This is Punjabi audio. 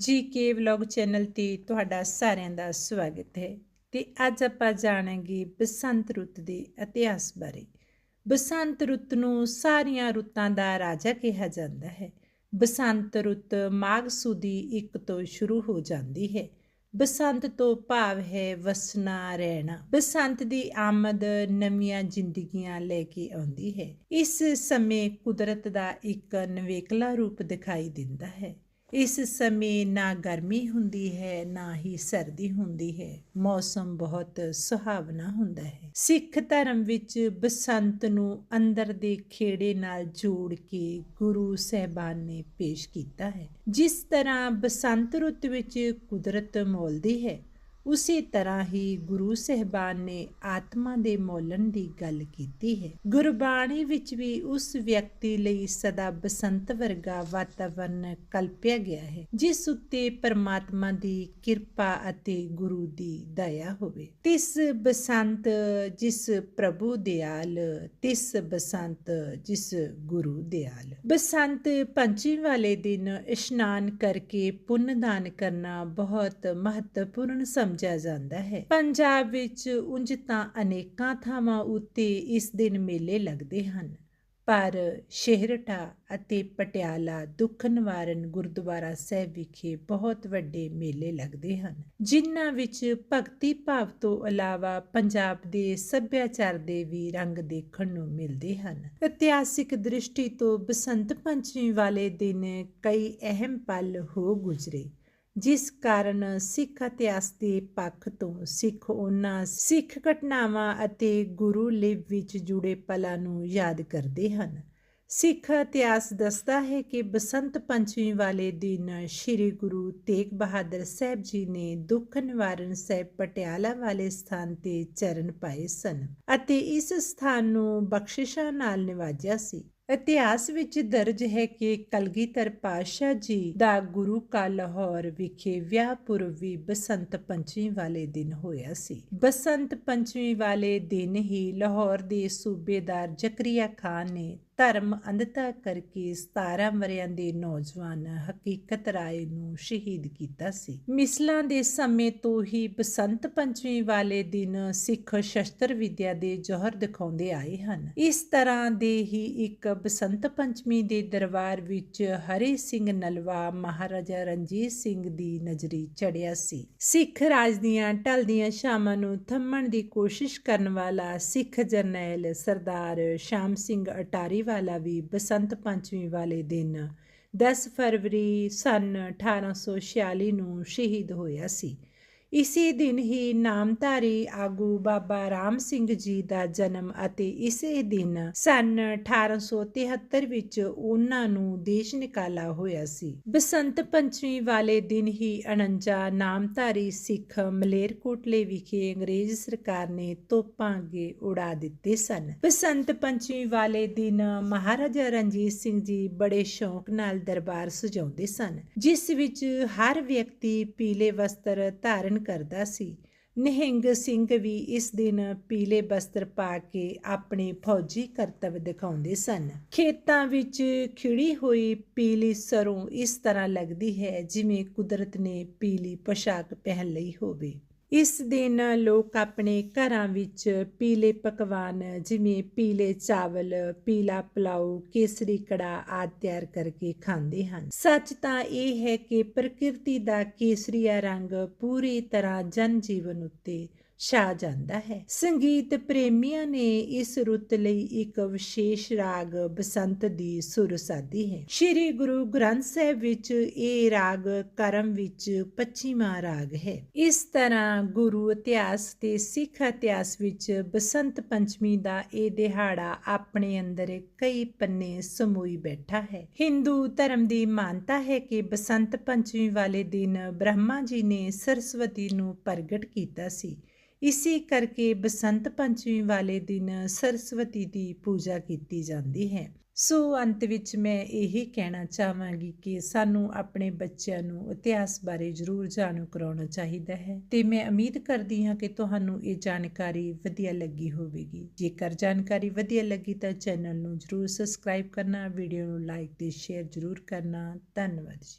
ਜੀ ਕੇ ਵਲੌਗ ਚੈਨਲ ਤੇ ਤੁਹਾਡਾ ਸਾਰਿਆਂ ਦਾ ਸਵਾਗਤ ਹੈ। ਤੇ ਅੱਜ ਆਪਾਂ ਜਾਣਾਂਗੇ ਬਸੰਤ ਰੁੱਤ ਦੇ ਇਤਿਹਾਸ ਬਾਰੇ। ਬਸੰਤ ਰੁੱਤ ਨੂੰ ਸਾਰੀਆਂ ਰੁੱਤਾਂ ਦਾ ਰਾਜਾ ਕਿਹਾ ਜਾਂਦਾ ਹੈ। ਬਸੰਤ ਰੁੱਤ ਮਾਘ ਸੁਦੀ ਇੱਕ ਤੋਂ ਸ਼ੁਰੂ ਹੋ ਜਾਂਦੀ ਹੈ। ਬਸੰਤ ਤੋਂ ਭਾਵ ਹੈ ਵਸਣਾ, ਰਹਿਣਾ। ਬਸੰਤ ਦੀ ਆਮਦ ਨਵੀਆਂ ਜ਼ਿੰਦਗੀਆਂ ਲੈ ਕੇ ਆਉਂਦੀ ਹੈ। ਇਸ ਸਮੇਂ ਕੁਦਰਤ ਦਾ ਇੱਕ ਨਵੇਕਲਾ ਰੂਪ ਦਿਖਾਈ ਦਿੰਦਾ ਹੈ। ਇਸ ਸਮੇਂ ਨਾ ਗਰਮੀ ਹੁੰਦੀ ਹੈ, ਨਾ ਹੀ ਸਰਦੀ ਹੁੰਦੀ ਹੈ। ਮੌਸਮ ਬਹੁਤ ਸੁਹਾਵਣਾ ਹੁੰਦਾ ਹੈ। ਸਿੱਖ ਧਰਮ ਵਿੱਚ ਬਸੰਤ ਨੂੰ ਅੰਦਰ ਦੇ ਖੇੜੇ ਨਾਲ ਜੋੜ ਕੇ ਗੁਰੂ ਸਹਿਬਾਨ ਨੇ ਪੇਸ਼ ਕੀਤਾ ਹੈ। ਜਿਸ ਤਰ੍ਹਾਂ ਬਸੰਤ ਰੁੱਤ ਵਿੱਚ ਕੁਦਰਤ ਮੋਲਦੀ ਹੈ ਉਸੇ ਤਰ੍ਹਾਂ ਹੀ ਗੁਰੂ ਸਹਿਬਾਨ ਨੇ ਆਤਮਾ ਦੇ ਮੋਲਣ ਦੀ ਗੱਲ ਕੀਤੀ ਹੈ। ਗੁਰਬਾਣੀ ਵਿੱਚ ਵੀ ਉਸ ਵਿਅਕਤੀ ਲਈ ਸਦਾ ਬਸੰਤ ਵਰਗਾ ਵਾਤਾਵਰਨ ਕਲਪਿਆ ਗਿਆ ਹੈ, ਜਿਸ ਉੱਤੇ ਪਰਮਾਤਮਾ ਦੀ ਕਿਰਪਾ ਅਤੇ ਗੁਰੂ ਦੀ ਦਇਆ ਹੋਵੇ। ਤਿਸ ਬਸੰਤ ਜਿਸ ਪ੍ਰਭੂ ਦਿਆਲ, ਤਿਸ ਬਸੰਤ ਜਿਸ ਗੁਰੂ ਦਿਆਲ। ਬਸੰਤ ਪੰਚਮੀ ਵਾਲੇ ਦਿਨ ਇਸ਼ਨਾਨ ਕਰਕੇ ਪੁੰਨ ਦਾਨ ਕਰਨਾ ਬਹੁਤ ਮਹੱਤਵਪੂਰਨ ਸਮਝਿਆ ਜਾਂਦਾ ਹੈ। ਪੰਜਾਬ ਵਿੱਚ ਉਂਝ ਤਾਂ ਅਨੇਕਾਂ ਥਾਵਾਂ ਉੱਤੇ ਇਸ ਦਿਨ ਮੇਲੇ ਲੱਗਦੇ ਹਨ। ਪਰ ਸ਼ਹਿਰਟਾ ਅਤੇ ਪਟਿਆਲਾ ਦੁੱਖ ਨਿਵਾਰਨ ਗੁਰਦੁਆਰਾ ਸਾਹਿਬ ਵਿਖੇ ਬਹੁਤ ਵੱਡੇ ਮੇਲੇ ਲੱਗਦੇ ਹਨ। ਜਿਨ੍ਹਾਂ ਵਿੱਚ ਭਗਤੀ ਭਾਵ ਤੋਂ ਇਲਾਵਾ ਪੰਜਾਬ ਦੇ ਸੱਭਿਆਚਾਰ ਦੇ ਵੀ ਰੰਗ ਦੇਖਣ ਨੂੰ ਮਿਲਦੇ ਹਨ। ਇਤਿਹਾਸਿਕ ਦ੍ਰਿਸ਼ਟੀ ਤੋਂ ਬਸੰਤ ਪੰਚਮੀ ਵਾਲੇ ਦਿਨ ਕਈ ਅਹਿਮ ਪਲ ਹੋ ਗੁਜ਼ਰੇ। ਜਿਸ ਕਾਰਨ ਸਿੱਖ ਇਤਿਹਾਸ ਦੇ ਪੱਖ ਤੋਂ ਸਿੱਖ ਉਹਨਾਂ ਸਿੱਖ ਘਟਨਾਵਾਂ ਅਤੇ ਗੁਰੂ ਲਿਵ ਵਿੱਚ ਜੁੜੇ ਪਲਾਂ ਨੂੰ ਯਾਦ ਕਰਦੇ ਹਨ। ਸਿੱਖ ਇਤਿਹਾਸ ਦੱਸਦਾ ਹੈ ਕਿ ਬਸੰਤ ਪੰਚਮੀ ਵਾਲੇ ਦਿਨ ਸ੍ਰੀ ਗੁਰੂ ਤੇਗ ਬਹਾਦਰ ਸਾਹਿਬ ਜੀ ਨੇ ਦੁੱਖ ਨਿਵਾਰਨ ਸਾਹਿਬ ਪਟਿਆਲਾ ਵਾਲੇ ਸਥਾਨ ਤੇ ਚਰਨ ਪਾਏ ਸਨ ਅਤੇ ਇਸ ਸਥਾਨ ਨੂੰ ਬਖਸ਼ਿਸ਼ਾਂ ਨਾਲ ਨਿਵਾਜਿਆ ਸੀ। ਇਤਿਹਾਸ ਵਿੱਚ ਦਰਜ ਹੈ ਕਿ ਕਲਗੀਧਰ ਪਾਤਸ਼ਾਹ ਜੀ ਦਾ ਗੁਰੂ ਕਾ ਲਾਹੌਰ ਵਿਖੇ ਵਿਆਹ ਪੁਰਬ ਬਸੰਤ ਪੰਚਮੀ ਵਾਲੇ ਦਿਨ ਹੋਇਆ ਸੀ। ਬਸੰਤ ਪੰਚਮੀ ਵਾਲੇ ਦਿਨ ਹੀ ਲਾਹੌਰ ਦੇ ਸੂਬੇਦਾਰ ਜ਼ਕਰੀਆ ਖਾਨ ਨੇ ਧਰਮ ਅੰਧਤਾ ਕਰਕੇ 17 ਵਰਿਆਂ ਦੇ ਨੌਜਵਾਨ ਹਕੀਕਤ ਰਾਏ ਨੂੰ ਸ਼ਹੀਦ ਕੀਤਾ ਸੀ। ਮਿਸਲਾਂ ਦੇ ਸਮੇਂ ਤੋਂ ਹੀ ਬਸੰਤ ਪੰਚਮੀ ਵਾਲੇ ਦਿਨ ਸਿੱਖ ਸ਼ਸਤਰ ਵਿਦਿਆ ਦੇ ਜੋਹਰ ਦਿਖਾਉਂਦੇ ਆਏ ਹਨ। ਇਸ ਤਰ੍ਹਾਂ ਦੇ ਹੀ ਇੱਕ ਬਸੰਤ ਪੰਚਮੀ ਦੇ ਦਰਬਾਰ ਵਿੱਚ ਹਰੀ ਸਿੰਘ ਨਲਵਾ ਮਹਾਰਾਜਾ ਰਣਜੀਤ ਸਿੰਘ ਦੀ ਨਜ਼ਰੀ ਚੜਿਆ ਸੀ। ਸਿੱਖ ਰਾਜ ਦੀਆਂ ਢਲਦੀਆਂ ਸ਼ਾਮਾਂ ਨੂੰ ਥੰਮਣ ਦੀ ਕੋਸ਼ਿਸ਼ ਕਰਨ ਵਾਲਾ ਸਿੱਖ ਜਰਨੈਲ ਸਰਦਾਰ ਸ਼ਾਮ ਸਿੰਘ ਅਟਾਰੀ ਵਾਲਾ ਵੀ ਬਸੰਤ ਪੰਚਮੀ ਵਾਲੇ ਦਿਨ 10 ਫਰਵਰੀ ਸਨ 1846 ਨੂੰ ਸ਼ਹੀਦ ਹੋਇਆ ਸੀ। ਇਸੇ ਦਿਨ ਹੀ ਨਾਮਧਾਰੀ ਆਗੂ ਬਾਬਾ ਰਾਮ ਸਿੰਘ ਜੀ ਦਾ ਜਨਮ ਅਤੇ ਇਸੇ ਦਿਨ ਸਨ 1873 ਵਿੱਚ ਉਹਨਾਂ ਨੂੰ ਦੇਸ਼ ਨਿਕਾਲਾ ਹੋਇਆ ਸੀ। ਬਸੰਤ ਪੰਚਮੀ ਵਾਲੇ ਦਿਨ ਹੀ 49 ਨਾਮਧਾਰੀ ਸਿੱਖ ਮਲੇਰਕੋਟਲੇ ਵਿਖੇ ਅੰਗਰੇਜ਼ ਸਰਕਾਰ ਨੇ ਤੋਪਾਂ ਅੱਗੇ ਉਡਾ ਦਿੱਤੇ ਸਨ। ਬਸੰਤ ਪੰਚਮੀ ਵਾਲੇ ਦਿਨ ਮਹਾਰਾਜਾ ਰਣਜੀਤ ਸਿੰਘ ਜੀ ਬੜੇ ਸ਼ੌਕ ਨਾਲ ਦਰਬਾਰ ਸਜਾਉਂਦੇ ਸਨ, ਜਿਸ ਵਿੱਚ ਹਰ ਵਿਅਕਤੀ ਪੀਲੇ ਵਸਤਰ ਧਾਰਨ ਕਰਦਾ ਸੀ। ਨਿਹੰਗ ਸਿੰਘ ਵੀ ਇਸ ਦਿਨ ਪੀਲੇ ਬਸਤਰ ਪਾ ਕੇ ਆਪਣੇ ਫੌਜੀ ਕਰਤੱਵ ਦਿਖਾਉਂਦੇ ਸਨ। ਖੇਤਾਂ ਵਿੱਚ ਖਿੜੀ ਹੋਈ ਪੀਲੀ ਸਰੋਂ ਇਸ ਤਰ੍ਹਾਂ ਲੱਗਦੀ ਹੈ ਜਿਵੇਂ ਕੁਦਰਤ ਨੇ ਪੀਲੀ ਪੋਸ਼ਾਕ ਪਹਿਨ ਲਈ ਹੋਵੇ। ਇਸ ਦਿਨ ਲੋਕ ਆਪਣੇ ਘਰਾਂ ਵਿੱਚ ਪੀਲੇ ਪਕਵਾਨ, ਜਿਵੇਂ ਪੀਲੇ ਚਾਵਲ, ਪੀਲਾ ਪਲਾਉ ਕੇਸਰੀ ਕੜਾ ਆਦਿ ਤਿਆਰ ਕਰਕੇ ਖਾਂਦੇ ਹਨ। ਸੱਚ ਤਾਂ ਇਹ ਹੈ ਕਿ ਪ੍ਰਕਿਰਤੀ ਦਾ ਕੇਸਰੀਆ ਰੰਗ ਪੂਰੀ ਤਰ੍ਹਾਂ ਜਨ ਜੀਵਨ ਉੱਤੇ ਛਾ ਜਾਂਦਾ ਹੈ। ਸੰਗੀਤ ਪ੍ਰੇਮੀਆਂ ਨੇ ਇਸ ਰੁੱਤ ਲਈ ਇੱਕ ਵਿਸ਼ੇਸ਼ ਰਾਗ ਬਸੰਤ ਦੀ ਸੁਰ ਸਾਦੀ ਹੈ। ਸ੍ਰੀ ਗੁਰੂ ਗ੍ਰੰਥ ਸਾਹਿਬ ਵਿੱਚ ਇਹ ਰਾਗ ਕਰਮ ਵਿੱਚ 25ਵਾਂ ਰਾਗ ਹੈ। ਇਸ ਤਰ੍ਹਾਂ ਗੁਰੂ ਇਤਿਹਾਸ ਤੇ ਸਿੱਖ ਇਤਿਹਾਸ ਵਿੱਚ ਬਸੰਤ ਪੰਚਮੀ ਦਾ ਇਹ ਦਿਹਾੜਾ ਆਪਣੇ ਅੰਦਰ ਕਈ ਪੰਨੇ ਸਮੋਈ ਬੈਠਾ ਹੈ। ਹਿੰਦੂ ਧਰਮ ਦੀ ਮਾਨਤਾ ਹੈ ਕਿ ਬਸੰਤ ਪੰਚਮੀ ਵਾਲੇ ਦਿਨ ਬ੍ਰਹਮਾ ਜੀ ਨੇ ਸਰਸਵਤੀ ਨੂੰ ਪ੍ਰਗਟ ਕੀਤਾ ਸੀ। ਇਸੇ ਕਰਕੇ ਬਸੰਤ ਪੰਚਮੀ ਵਾਲੇ ਦਿਨ ਸਰਸਵਤੀ ਦੀ ਪੂਜਾ ਕੀਤੀ ਜਾਂਦੀ ਹੈ। ਸੋ ਅੰਤ ਵਿੱਚ ਮੈਂ ਇਹੀ ਕਹਿਣਾ ਚਾਹਾਂਗੀ ਕਿ ਸਾਨੂੰ ਆਪਣੇ ਬੱਚਿਆਂ ਨੂੰ ਇਤਿਹਾਸ ਬਾਰੇ ਜ਼ਰੂਰ ਜਾਣੂ ਕਰਾਉਣਾ ਚਾਹੀਦਾ ਹੈ ਤੇ ਮੈਂ ਉਮੀਦ ਕਰਦੀ ਹਾਂ ਕਿ ਤੁਹਾਨੂੰ ਇਹ ਜਾਣਕਾਰੀ ਵਧੀਆ ਲੱਗੀ ਹੋਵੇਗੀ। ਜੇਕਰ ਜਾਣਕਾਰੀ ਵਧੀਆ ਲੱਗੀ ਤਾਂ ਚੈਨਲ ਨੂੰ ਜ਼ਰੂਰ ਸਬਸਕ੍ਰਾਈਬ ਕਰਨਾ, ਵੀਡੀਓ ਨੂੰ ਲਾਈਕ ਤੇ ਸ਼ੇਅਰ ਜ਼ਰੂਰ ਕਰਨਾ। ਧੰਨਵਾਦ ਜੀ।